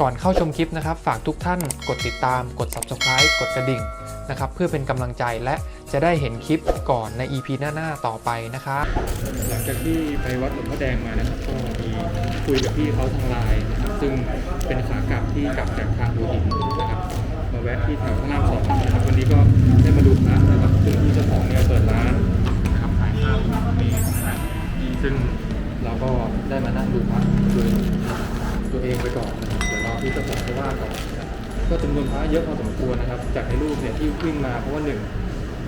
ก่อนเข้าชมคลิปนะครับ ฝากทุกท่านกดติดตาม กด subscribe กดกระดิ่งนะครับเพื่อเป็นกำลังใจและจะได้เห็นคลิปก่อนใน EP หน้าๆต่อไปนะครับหลังจากที่ไปวัดหลวงพ่อแดงมานะครับก็มีคุยกับพี่เขาทางไลน์นะครับซึ่งเป็นขากลับที่กลับจากทางหัวหินนะครับมาแวะที่แถวพระรามสองนะครับวันนี้ก็ได้มาดูพระนะครับซึ่งที่เจ้าของเนี่ยเปิดร้านนะครับขายข้าวมีนะครับซึ่งเราก็ได้มานั่งดูพระโดยตัวเองไปก่อนนะครับ ดี๋ยวรอที่เจ้าของจะว่าก่อนก็จำนวนพระเยอะพอสมควรนะครับ จากในรูปเนี่ยที่วิ่งมาเพราะว่าหนึ่ง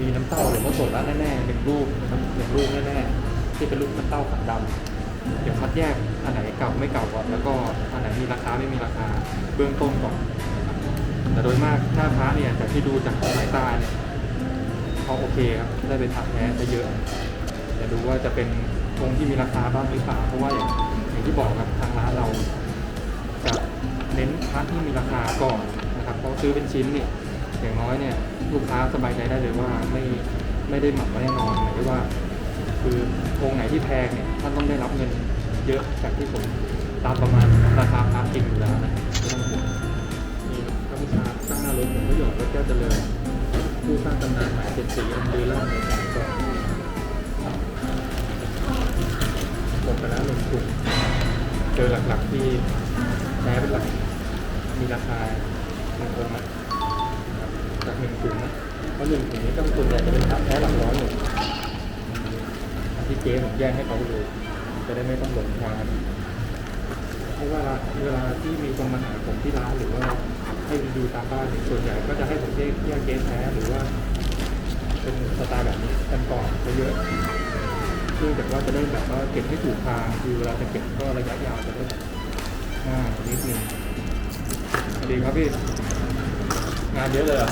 มีน้ำเต้าหรือว่าสดแล้วแน่ๆหนึ่งรูปนะครับหนึ่งรูปแน่ๆที่เป็นรูปน้ำเต้าขันดำเดี๋ยวคัดแยกอันไหนเก่าไม่เก่าก่อนแล้วก็อันไหนมีราคาไม่มีราคาเบื้องต้นก่อนแต่โดยมากหน้าพระเนี่ยจากที่ดูจากสายตาเนี่ยเขาโอเคครับได้เป็นพระแท้จะเยอะจะดูว่าจะเป็นองค์ที่มีราคาบ้างหรือเปล่าเพราะว่าอย่างอย่างที่บอกครับทางร้านเรา จะเน้นพระที่มีราคาก่อนนะครับเพราะซื้อเป็นชิ้นเนี่ยอย่างน้อยเนี่ยลูกค้าสบายใจได้เลยว่าไม่ไม่ได้หมักไว้แน่นอนหมายถึงว่า คือองค์ไหนที่แพงเนี่ยท่านต้องได้รับเงินเยอะจากที่ผมตามประมาณราคาพระจริงอยู่แล้วนะไม่ต้องห่วงมีพระวิชาตั้งหน้ารถผมก็หยอดวัดแก้วเจริญผู้สร้างตำนานหมายเจ็ดสีอันดีล่าในสายก็หมดไปแล้วหนึ่งกลุ่มเจอหลักๆที่ แท้เป็นหลักมีราคาหนึ่งองค์นะจากหนึ่งถุงนะเพราะหนึ่งถุงนี้ก็ส่วนใหญ่จะเป็นพระแท้หลักร้อยหมดที่เจ๊ผมแยกให้เขาดูจะได้ไม่ต้องหลงทางเพราะว่าเวลาที่มีคนมาหาผมที่ร้านหรือว่าให้รีวิวตามบ้านเนี่ยส่วนใหญ่ก็จะให้ผมแยกแยกเจ๊แท้หรือว่าเป็นสไตล์แบบนี้กันก่อนเยอะเพื่อแบบว่าจะได้แบบว่าเก็บให้ถูกทางคือเวลาจะเก็บก็ระยะยาวจะได้ ง่ายนิดนึงสวัสดีครับพี่ งานเยอะเลยเหรอ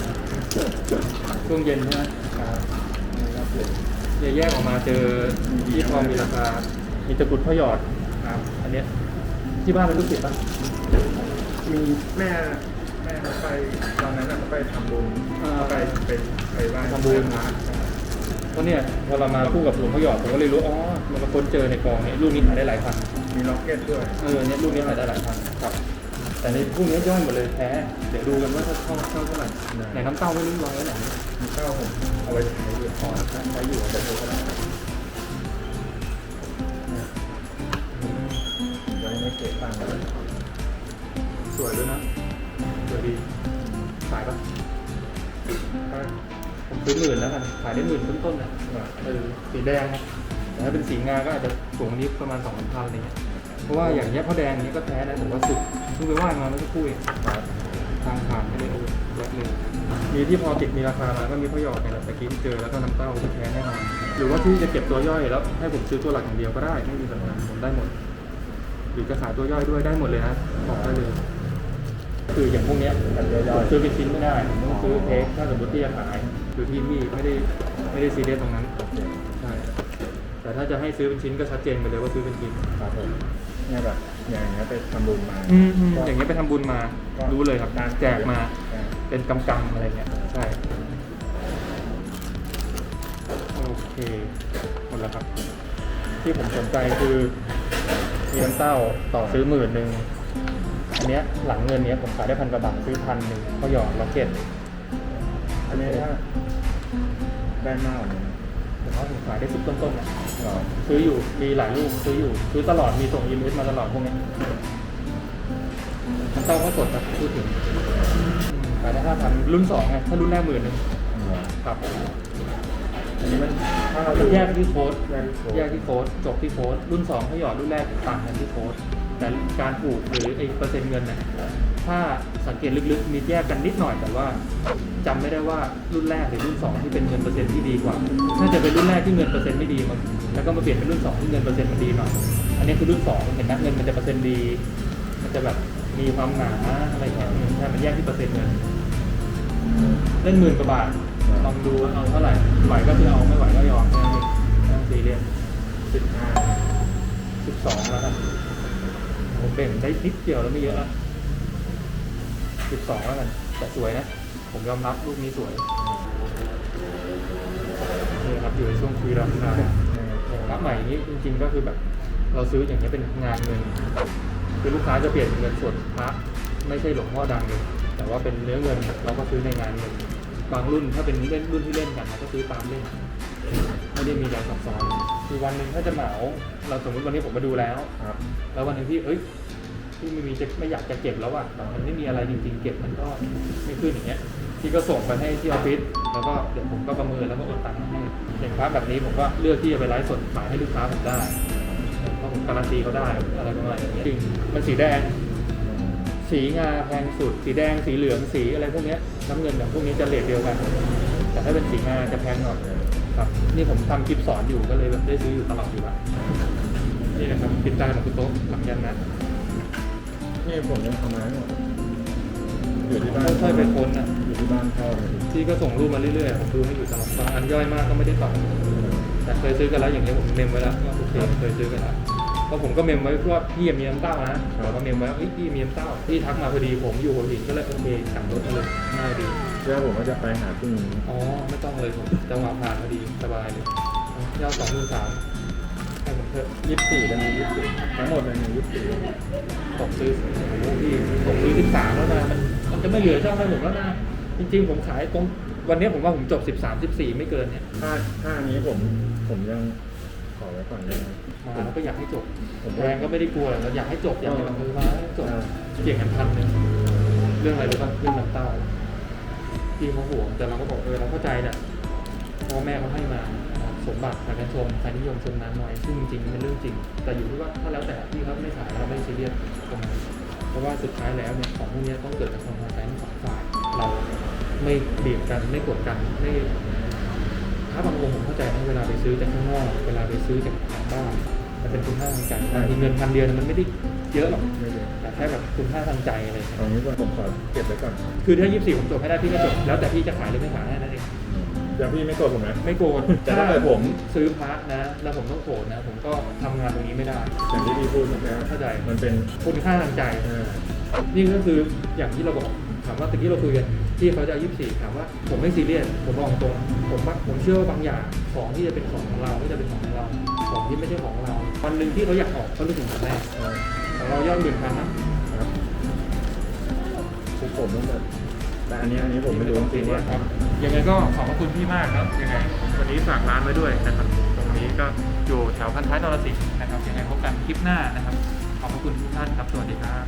ช่วงเย็นใช่ไหมครับเนี่ยแยกออกมาเจอที่ทองมีราคา มีตะกรุดพ่อหยอด ครับ อันเนี้ยที่บ้านเป็นลูกศิษย์ปะมีแม่แม่เขาไปตอนนั้นน่ะเขาไปทำบุญอ่าไปไปไปไหว้ทำบุญ พระเพ ราะเนี่ยพอเรามาคู่กับหลวงพ่อหยอดผมก็เลยรู้อ๋อมันมาค้นเจอในกองเนี่ยลูกนี้ขายได้หลายพันมีล็อกเก็ตด้วยเออเนี่ยลูกนี้ขายได้หลายพันครับ แต่ในพวกนี้ย่อยหมดเลยแท้เดี๋ยวดูกันว่าถ้าเท่าเท่าเท่าไหร่ไหนน้ำเต้าไม่รู้ร้อยแล้วไหนมีเก้าผมเอาไว้ใช้อยู่อ๋อใช้อยู่แต่ดูก็ได้ ซื้อหมื่นแล้วกันขายได้หมื่นต้นๆนะเออสีแดงนะแต่ถ้าเป็นสีงาก็อาจจะสูงนี้ประมาณสองพันพันอะไรเงี้ยเพราะว่าอย่างเงี้ยพ่อแดงนี้ก็แท้นะแต่ว่าสุดเพิ่งไปไหว้มาเมื่อสักครู่เองทางผ่านไม่ได้โอ้แวะเลยมีที่พอติดมีราคามาก็มีพ่อหยอดเนี่ยแหละต่กี้ที่เจอแล้วก็น้ำเต้าที่แท้แน่นอนหรือว่าที่จะเก็บตัวย่อยแล้วให้ผมซื้อตัวหลักอย่างเดียวก็ได้ไม่มีปัญหาผมได้หมด หรือจะขายตัวย่อยด้วยได้หมดเลยนะบอกได้เลย คืออย่างพวกเนี้ยแบบย่อยซื้อเป็นชิ้นไม่ได้ผมต้องซื้อเทคถ้าสมมติที่จะขายคือที่พี่ไม่ได้ไม่ได้ซีเรียสตรงนั้นใช่แต่ถ้าจะให้ซื้อเป็นชิ้นก็ชัดเจนไปเลยว่าซื้อเป็นชิ้นๆครับผมเนี่ยแบบอย่างเงี้ยไปทำบุญมาอย่างเงี้ยไปทำบุญมา รู้เลยครับแจกมาใช่เป็นกำกำๆอะไรเงี้ยใช่โอเคหมดแล้วครับ ที่ผมสนใจคือมีน้ำเต้าต่อซื้อหมื่นหนึ่ง อันเนี้ยหลังเงินเนี้ยผมขายได้พันกว่าบาทซื้อพันหนึ่งเขาหยอดล็อกเก็ตอันนี้ถ้าได้มากกว่านี้ผมว่าผมขายได้สิบต้นๆนะหรอซื้ออยู่มีหลายลูกซื้ออยู่ซื้อตลอดมีส่งอีเมลมาตลอดพวกนี้น้ำเต้าก็สดนะพูดถึงขายได้ห้าพันรุ่นสองไงถ้ารุ่นแรกหมื่นหนึ่งหรอครับอันนี้มันถ้าเราแยกที่โค้ดแยกที่โค้ดแยกที่โค้ดจบที่โค้ดรุ่นสองเขาหยอดรุ่นแรกต่างกันที่โค้ด แต่การปลูกหรือไอ้เปอร์เซ็นต์เงินเนี่ยถ้าสังเกตลึกๆมีแยกกันนิดหน่อยแต่ว่าจำไม่ได้ว่ารุ่นแรกหรือรุ่นสองที่เป็นเงินเปอร์เซ็นต์ที่ดีกว่าน่าจะเป็นรุ่นแรกที่เงินเปอร์เซ็นต์ไม่ดีมันแล้วก็มาเปลี่ยนเป็นรุ่นสองที่เงินเปอร์เซ็นต์มันดีหน่อยอันนี้คือรุ่นสองเห็นนะเงินมันจะเปอร์เซ็นต์ดี มันจะแบบมีความหนาอะไรอย่างเงี้ยใช่มันแยกที่เปอร์เซ็นต์เงินเล่นหมื่นกว่าบาทลองดูเอาเท่าไหร่ไหวก็คือเอาไม่ไหวก็ยอมไม่ต้องซีเรียสสิบห้าสิบสองแล้วกัน ผมเบ่งได้นิดเดียวแล้วไม่เยอะละสิบสองแล้วกัน แต่สวยนะ ผมยอมรับลูกนี้สวยนี่ครับอยู่ในช่วงคุยราคาอย่างรับใหม่นี้จริง ๆ ก็คือแบบ เราซื้ออย่างนี้เป็นงานเงินคือลูกค้าจะเปลี่ยนเงินสดพระไม่ใช่หลวงพ่อดังเลยแต่ว่าเป็นเนื้อเงินเราก็ซื้อในงานเงินบางรุ่นถ้าเป็นเล่นรุ่นที่เล่นกันเราก็ซื้อตามเล่น ไม่ได้มีอะไรซับซ้อนคือวันหนึ่งถ้าจะเหมา เราสมมติวันนี้ผมมาดูแล้ว ครับ แล้ววันหนึงที่เอ้ยที่ไม่มีจะไม่อยากจะเก็บแล้วอะแต่มันไม่มีอะไรจริงๆเก็บมันก็ไม่ขึ้นอย่างเงี้ยพี่ก็ส่งไปให้ที่ออฟฟิศแล้วก็เดี๋ยวผมก็ประเมินแล้วก็โอนตังค์ให้อย่างพระแบบนี้ผมก็เลือกที่จะไปไลฟ์สดขายให้ลูกค้าผมได้เพราะผมการันตีเขาได้อะไรประมาณอย่างเงี้ยจริงมันสีแดง สีงาแพงสุด สีแดงสีเหลืองสีอะไรพวกเนี้ยน้ำเงินอย่างพวกนี้จะเรทเดียวกัน แต่ถ้าเป็นสีงาจะแพงหน่อย ครับ นี่ผมทำคลิปสอนอยู่ก็เลยแบบได้ซื้ออยู่ตลอดอยู่ละนี่นะครับปิดตาของคุณโต๊ะหลังยันนะนี่ผมยังทำมาไม่หมดอยู่ที่บ้านค่อยๆไปค้นนะอยู่ที่บ้านเข้าเลยพี่ก็ส่งรูปมาเรื่อยๆผมดูให้อยู่ตลอดบางอันย่อยมากก็ไม่ได้ตอบแต่เคยซื้อกันแล้วอย่างเงี้ยผมเมมไว้แล้วว่าโอเคเคยซื้อกันแล้วเพราะผมก็เมมไว้เพราะว่าพี่มีน้ำเต้านะผมก็เมมไว้ว่าเอ้ยพี่มีน้ำเต้าพี่ทักมาพอดีผมอยู่หัวหินก็เลยโอเคสั่งรถมาเลยง่ายดี เชื่อผมว่าจะไปหาพรุ่งนี้อ๋อ ไม่ต้องเลยผมจังหวะผ่านพอดีสบายเลยยอดสองหมื่นสามให้ผมเถอะยี่สิบสี่แล้วมียี่สิบสี่ทั้งหมดเลยมียี่สิบสี่ตกซื้อโอ้โหพี่ตกซื้อสิบสามแล้วนะมันมันจะไม่เหลือช่องให้ผมแล้วนะจริงๆผมขายตรงวันนี้ผมว่าผมจบสิบสามสิบสี่ไม่เกินเนี่ยถ้าถ้าอันนี้ผมผมยังขอไว้ก่อนได้ไหมมาแล้วก็อยากให้จบผมแรงก็ไม่ได้กลัวหรอกเราอยากให้จบอยากให้มันคือมาให้จบอ่าเกี่ยงกันพันหนึ่งเรื่องอะไรรู้ป่ะเรื่องน้ำเต้า พี่เขาห่วงแต่เราก็บอกเออเราเข้าใจแหละพ่อแม่เขาให้มาสมบัติการชมใครนิยมชมนั้นหน่อยซึ่งจริงๆเป็นเรื่องจริง แต่อยู่ที่ว่าถ้าแล้วแต่พี่เขาไม่ขายเราไม่ซีเรียสตรงนั้นเพราะว่าสุดท้ายแล้วเนี่ยของพวกนี้ต้องเกิดจากความพอใจทั้งสองฝ่ายเราไม่เบีบกันไม่กดกันไม่ถ้าบางองค์ผมเข้าใจนะเวลาไปซื้อจากข้างนอกเวลาไปซื้อจากทางบ้าน มันเป็นคุณค่าทางใจบางทีเงินพันเดียวเนี่ยมันไม่ได้เยอะหรอกไม่เลยแต่แค่แบบคุณค่าทางใจอะไรอย่างเงี้ยเอางี้ก่อนผมขอเก็บไว้ก่อนคือถ้า24ผมจบให้ได้พี่ก็จบแล้วแต่พี่จะขายหรือไม่ขายแค่นั้นเองเดี๋ยวพี่ไม่โกรธผมนะ ไม่โกรธแต่ถ้าเกิดผม ซื้อพระนะ แล้วผมต้องโกรธนะ ผมก็ทำงานตรงนี้ไม่ได้ อย่างที่พี่พูดเมื่อกี้เข้าใจ มันเป็นคุณค่าทางใจ เออนี่ก็คืออย่างที่เราบอกถามว่าตะกี้เราคุยกันที่เขาจะเอา24ถามว่าผมไม่ซีเรียสผมบอกตรงผมว่าผมเชื่อว่าบางอย่างของที่จะเป็นของของเราที่จะเป็นของของเรา ของที่ไม่ใช่ของเราวันหนึ่งที่เขาอยากออกเขานึกถึงผมแน่เออของเราย่อมหนึ่งพันนะครับคือผมต้องแบบแต่อันนี้อันนี้ผมไม่รู้จริงๆว่าครับยังไงก็ขอบพระคุณพี่มากครับยังไงวันนี้ฝากร้านไว้ด้วยนะครับตรงนี้ก็อยู่แถวพันท้ายนรสิงห์นะครับยังไงพบกันคลิปหน้านะครับ ขอบพระคุณทุกท่านครับสวัสดีครับ